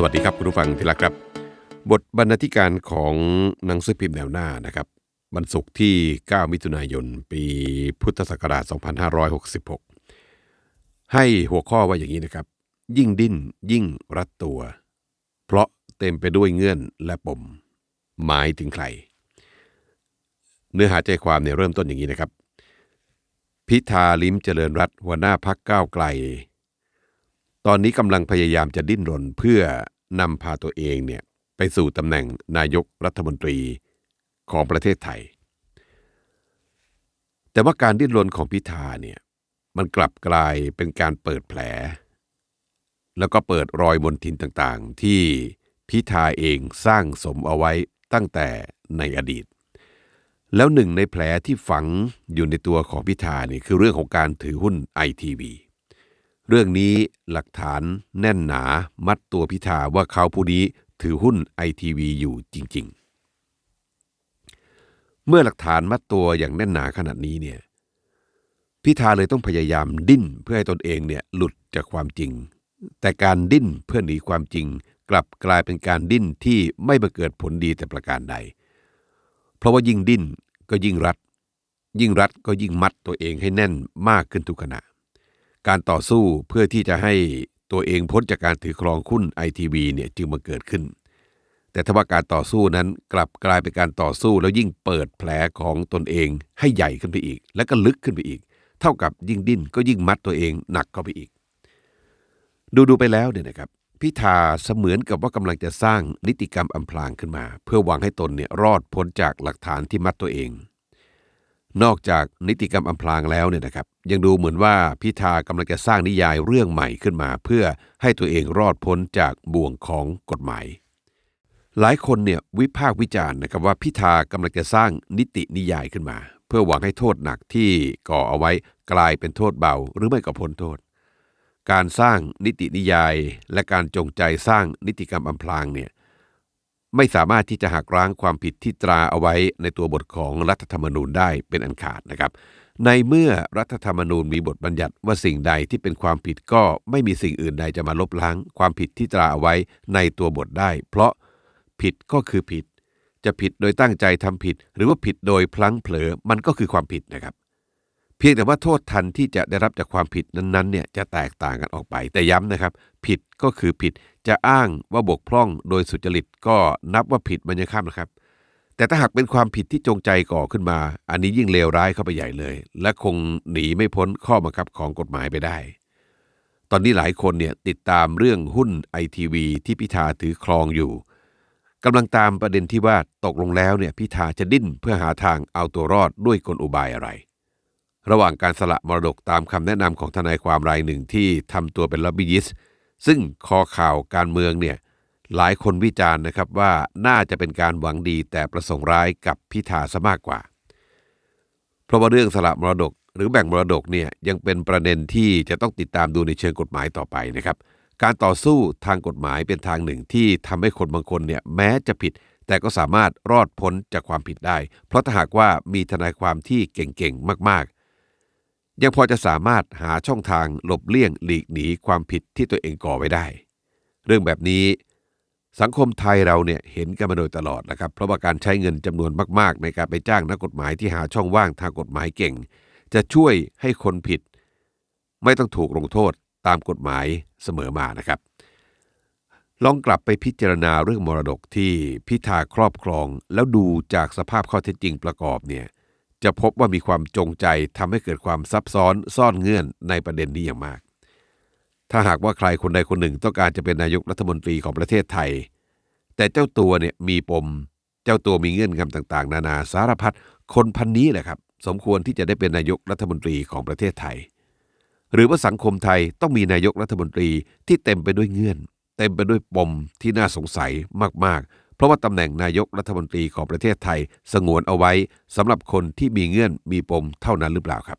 สวัสดีครับคุณผู้ฟังที่รักครับ บทบรรณาธิการของหนังสือพิมพ์แนวหน้านะครับวันศุกร์ที่ 9 มิถุนายน ปีพุทธศักราช 2566 ให้หัวข้อว่าอย่างนี้นะครับ ยิ่งดิ้นยิ่งรัดตัว เพราะเต็มไปด้วยเงื่อนและปม หมายถึงใคร เนื้อหาใจความเนี่ยเริ่มต้นอย่างนี้นะครับ พิธาลิ้มเจริญรัตหัวหน้าพักก้าวไกล ตอนนี้กำลังพยายามจะดิ้นรนเพื่อนำพาตัวเองเนี่ยไปสู่ตำแหน่งนายกรัฐมนตรีของประเทศไทย แต่ว่าการดิ้นรนของพิธาเนี่ยมันกลับกลายเป็นการเปิดแผล แล้วก็เปิดรอยมนทินต่างๆ ที่พิธาเองสร้างสมเอาไว้ตั้งแต่ในอดีต แล้วหนึ่งในแผลที่ฝังอยู่ในตัวของพิธาเนี่ยคือเรื่องของการถือหุ้นไอทีวี เรื่องนี้หลักฐานแน่นหนามัดตัวพิธาว่าเขาผู้นี้ถือหุ้นไอทีวีอยู่จริง ๆ เมื่อหลักฐานมัดตัวอย่างแน่นหนาขนาดนี้เนี่ยพิธาเลยต้องพยายามดิ้นเพื่อให้ตนเองเนี่ยหลุดจากความจริง แต่การดิ้นเพื่อหนีความจริง กลับกลายเป็นการดิ้นที่ไม่บังเกิดผลดีแต่ประการใด เพราะว่ายิ่งดิ้นก็ยิ่งรัด ยิ่งรัดก็ยิ่งมัดตัวเองให้แน่นมากขึ้นทุกขณะ การต่อสู้เพื่อที่จะให้ตัวเองพ้นจากการถือครองหุ้นไอทีวีเนี่ยจึงมาเกิดขึ้น แต่ถ้าว่าการต่อสู้นั้นกลับกลายเป็นการต่อสู้แล้วยิ่งเปิดแผลของตนเองให้ใหญ่ขึ้นไปอีก และก็ลึกขึ้นไปอีก เท่ากับยิ่งดิ้นก็ยิ่งมัดตัวเองหนักเข้าไปอีก ดูดูไปแล้วเนี่ยนะครับพิธาเสมือนกับว่ากำลังจะสร้างนิติกรรมอำพรางขึ้นมา เพื่อหวังให้ตนเนี่ยรอดพ้นจากหลักฐานที่มัดตัวเอง นอกจากนิติกรรมอำพรางแล้วเนี่ยนะครับ ยังดูเหมือนว่าพิธากำลังจะสร้างนิยายเรื่องใหม่ขึ้นมา เพื่อให้ตัวเองรอดพ้นจากบ่วงของกฎหมาย หลายคนเนี่ยวิพากษ์วิจารณ์นะครับว่าพิธากำลังจะสร้างนิตินิยายขึ้นมา เพื่อหวังให้โทษหนักที่ก่อเอาไว้กลายเป็นโทษเบาหรือไม่ก็พ้นโทษ การสร้างนิตินิยาย และการจงใจสร้างนิติกรรมอำพรางเนี่ย ไม่สามารถที่จะหักล้างความผิดที่ตราเอาไว้ในตัวบทของรัฐธรรมนูญได้เป็นอันขาดนะครับ ในเมื่อรัฐธรรมนูญมีบทบัญญัติว่าสิ่งใดที่เป็นความผิดก็ไม่มีสิ่งอื่นใดจะมาลบล้าง ความผิดที่ตราเอาไว้ในตัวบทได้ เพราะผิดก็คือผิด จะผิดโดยตั้งใจทำผิด หรือว่าผิดโดยพลั้งเผลอมันก็คือความผิดนะครับ เพียงแต่ว่าโทษทันที่จะได้รับจากความผิดนั้นๆเนี่ยจะแตกต่างกันออกไป แต่ย้ำนะครับ ผิดก็คือผิดจะอ้างว่าบกพร่องโดยสุจริตก็นับว่าผิดมันยังข้ามนะครับ แต่ถ้าหากเป็นความผิดที่จงใจก่อขึ้นมา อันนี้ยิ่งเลวร้ายเข้าไปใหญ่เลย และคงหนีไม่พ้นข้อบังคับของกฎหมายไปได้ ตอนนี้หลายคนเนี่ยติดตามเรื่องหุ้นไอทีวีที่พิธาถือครองอยู่กำลังตามประเด็นที่ว่าตกลงแล้วเนี่ยพิธาจะดิ้นเพื่อหาทางเอาตัวรอดด้วยกลอุบายอะไร ระหว่างการสละมรดกตามคำแนะนำของทนายความรายหนึ่งที่ทำตัวเป็นล็อบบี้ยิสต์ซึ่งคอข่าวการเมืองเนี่ยหลายคนวิจารณ์นะครับว่าน่าจะเป็นการหวังดีแต่ประสงค์ร้ายกับพิธาซะมากกว่า เพราะว่าเรื่องสละมรดกหรือแบ่งมรดกเนี่ยยังเป็นประเด็นที่จะต้องติดตามดูในเชิงกฎหมายต่อไปนะครับ การต่อสู้ทางกฎหมายเป็นทางหนึ่งที่ทำให้คนบางคนเนี่ยแม้จะผิด แต่ก็สามารถรอดพ้นจากความผิดได้ เพราะถ้าหากว่ามีทนายความที่เก่งๆมาก ยังพอจะสามารถหาช่องทางหลบเลี่ยงหลีกหนีความผิดที่ตัวเองก่อไว้ได้ เรื่องแบบนี้ สังคมไทยเราเนี่ยเห็นกันมาโดยตลอดนะครับ เพราะว่าการใช้เงินจำนวนมาก ๆ ในการไปจ้างนักกฎหมายที่หาช่องว่างทางกฎหมายเก่ง จะช่วยให้คนผิด ไม่ต้องถูกลงโทษตามกฎหมายเสมอมานะครับ ลองกลับไปพิจารณาเรื่องมรดกที่พิธาครอบครอง แล้วดูจากสภาพข้อเท็จจริงประกอบเนี่ย จะพบว่ามีความจงใจทำให้เกิดความซับซ้อนซ่อนเงื่อนในประเด็นนี้อย่างมาก ถ้าหากว่าใครคนใดคนหนึ่งต้องการจะเป็นนายกรัฐมนตรีของประเทศไทย แต่เจ้าตัวเนี่ยมีปม เจ้าตัวมีเงื่อนงำต่างๆ นานาสารพัดคนพันนี้แหละครับ สมควรที่จะได้เป็นนายกรัฐมนตรีของประเทศไทย หรือว่าสังคมไทยต้องมีนายกรัฐมนตรีที่เต็มไปด้วยเงื่อน เต็มไปด้วยปมที่น่าสงสัยมากๆ เพราะว่าตำแหน่งนายกรัฐมนตรีของประเทศไทย สงวนเอาไว้สำหรับคนที่มีเงื่อนมีปมเท่านั้นหรือเปล่าครับ